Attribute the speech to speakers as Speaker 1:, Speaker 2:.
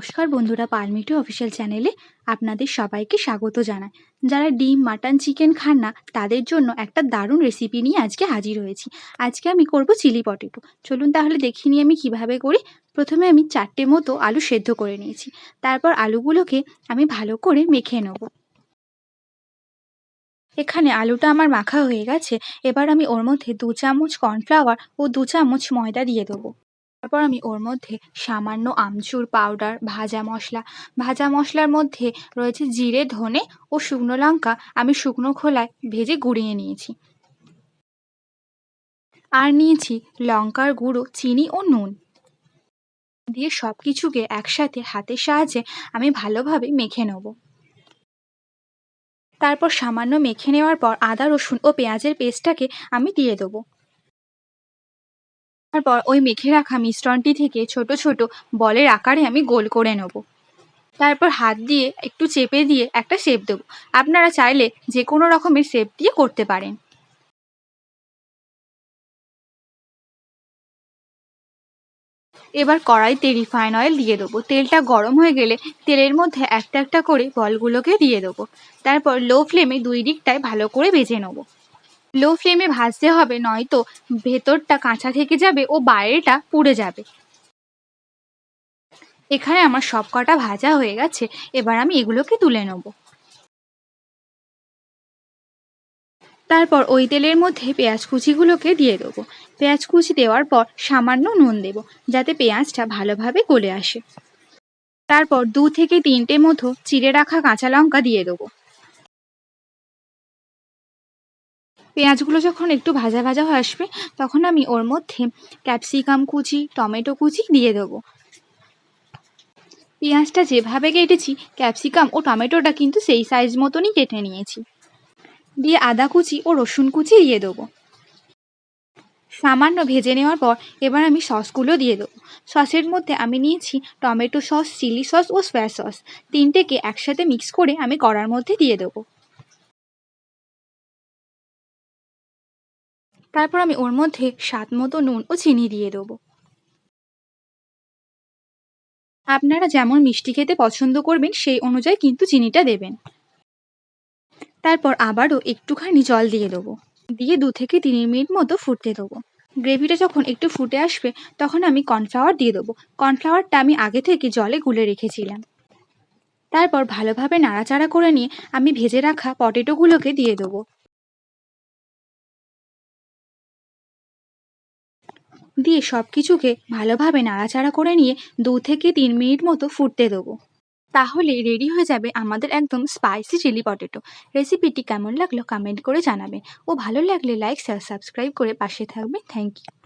Speaker 1: নমস্কার বন্ধুরা পারমিটু অফিসিয়াল চ্যানেলে আপনাদের সবাইকে স্বাগত জানাই। যারা ডিম, মাটন, চিকেন খান না, তাদের জন্য একটা দারুণ রেসিপি নিয়ে আজকে হাজির হয়েছি। আজকে আমি করব চিলি পটেটো। চলুন তাহলে দেখি নিই আমি কীভাবে করি। প্রথমে আমি চারটে মতো আলু সেদ্ধ করে নিয়েছি। তারপর আলুগুলোকে আমি ভালো করে মেখে নেব। এখানে আলুটা আমার মাখা হয়ে গেছে। এবার আমি ওর মধ্যে দু চামচ কর্নফ্লাওয়ার ও দু চামচ ময়দা দিয়ে দেবো। তারপর আমি ওর মধ্যে সামান্য আমচুর পাউডার ভাজা মশলা, ভাজা মশলার মধ্যে রয়েছে জিরে, ধনে ও শুকনো লঙ্কা আমি শুকনো খোলায় ভেজে গুঁড়িয়ে নিয়েছি। আর নিয়েছি লঙ্কার গুঁড়ো, চিনি ও নুন। দিয়ে সব কিছুকে একসাথে হাতের সাহায্যে আমি ভালোভাবে মেখে নেব। তারপর সামান্য মেখে নেওয়ার পর আদা, রসুন ও পেঁয়াজের পেস্টটাকে আমি দিয়ে দেবো। তারপর ওই মেখে রাখা মিশ্রণটি থেকে ছোট ছোট বলের আকারে আমি গোল করে নেব। তারপর হাত দিয়ে একটু চেপে দিয়ে একটা শেপ দেবো। আপনারা চাইলে যে কোনো রকমের শেপ দিয়ে করতে পারেন। এবার কড়াইতে রিফাইন অয়েল দিয়ে দেবো। তেলটা গরম হয়ে গেলে তেলের মধ্যে একটা একটা করে বলগুলোকে দিয়ে দেবো। তারপর লো ফ্লেমে দুই দিকটায় ভালো করে ভেজে নেব। লো ফ্লেমে ভাজতে হবে, নয়তো ভেতরটা কাঁচা থেকে যাবে ও বাইরেটা পুড়ে যাবে। এখানে আমার সব কটা ভাজা হয়ে গেছে, এবার আমি এগুলোকে তুলে নেব। তারপর ওই তেলের মধ্যে পেঁয়াজ কুচিগুলোকে দিয়ে দেবো। পেঁয়াজ কুচি দেওয়ার পর সামান্য নুন দেব, যাতে পেঁয়াজটা ভালোভাবে গলে আসে। তারপর দু থেকে তিনটে মতো চিড়ে রাখা কাঁচা লঙ্কা দিয়ে দেবো। পেঁয়াজগুলো যখন একটু ভাজা ভাজা হয়ে আসবে, তখন আমি ওর মধ্যে ক্যাপসিকাম কুচি, টমেটো কুচি দিয়ে দেবো। পেঁয়াজটা যেভাবে কেটেছি, ক্যাপসিকাম ও টমেটোটা কিন্তু সেই সাইজ মতনই কেটে নিয়েছি। দিয়ে আদা কুচি ও রসুন কুচি দিয়ে দেবো। সামান্য ভেজে নেওয়ার পর এবার আমি সসগুলো দিয়ে দেবো। সসের মধ্যে আমি নিয়েছি টমেটো সস, চিলি সস ও সোয়া সস তিনটেকে একসাথে মিক্স করে আমি কড়ার মধ্যে দিয়ে দেবো। তারপর আমি ওর মধ্যে স্বাদ মতো নুন ও চিনি দিয়ে দেবো। আপনারা যেমন মিষ্টি খেতে পছন্দ করবেন, সেই অনুযায়ী কিন্তু চিনিটা দেবেন। তারপর আবারও একটুখানি জল দিয়ে দেবো। দিয়ে দু থেকে তিন মিনিট মতো ফুটতে দেবো। গ্রেভিটা যখন একটু ফুটে আসবে, তখন আমি কর্নফ্লাওয়ার দিয়ে দেবো। কর্নফ্লাওয়ারটা আমি আগে থেকে জলে গুলে রেখেছিলাম। তারপর ভালোভাবে নাড়াচাড়া করে নিয়ে আমি ভেজে রাখা পটেটোগুলোকে দিয়ে দেবো। দিয়ে সব কিছুকে ভালোভাবে নাড়াচাড়া করে নিয়ে দু থেকে তিন মিনিট মতো ফুটতে দেবো। তাহলে রেডি হয়ে যাবে আমাদের একদম স্পাইসি চিলি পটেটো রেসিপিটি কেমন লাগল কমেন্ট করে জানাবে। ও ভালো লাগলে লাইক শেয়ার সাবস্ক্রাইব করে পাশে থাকবে। Thank you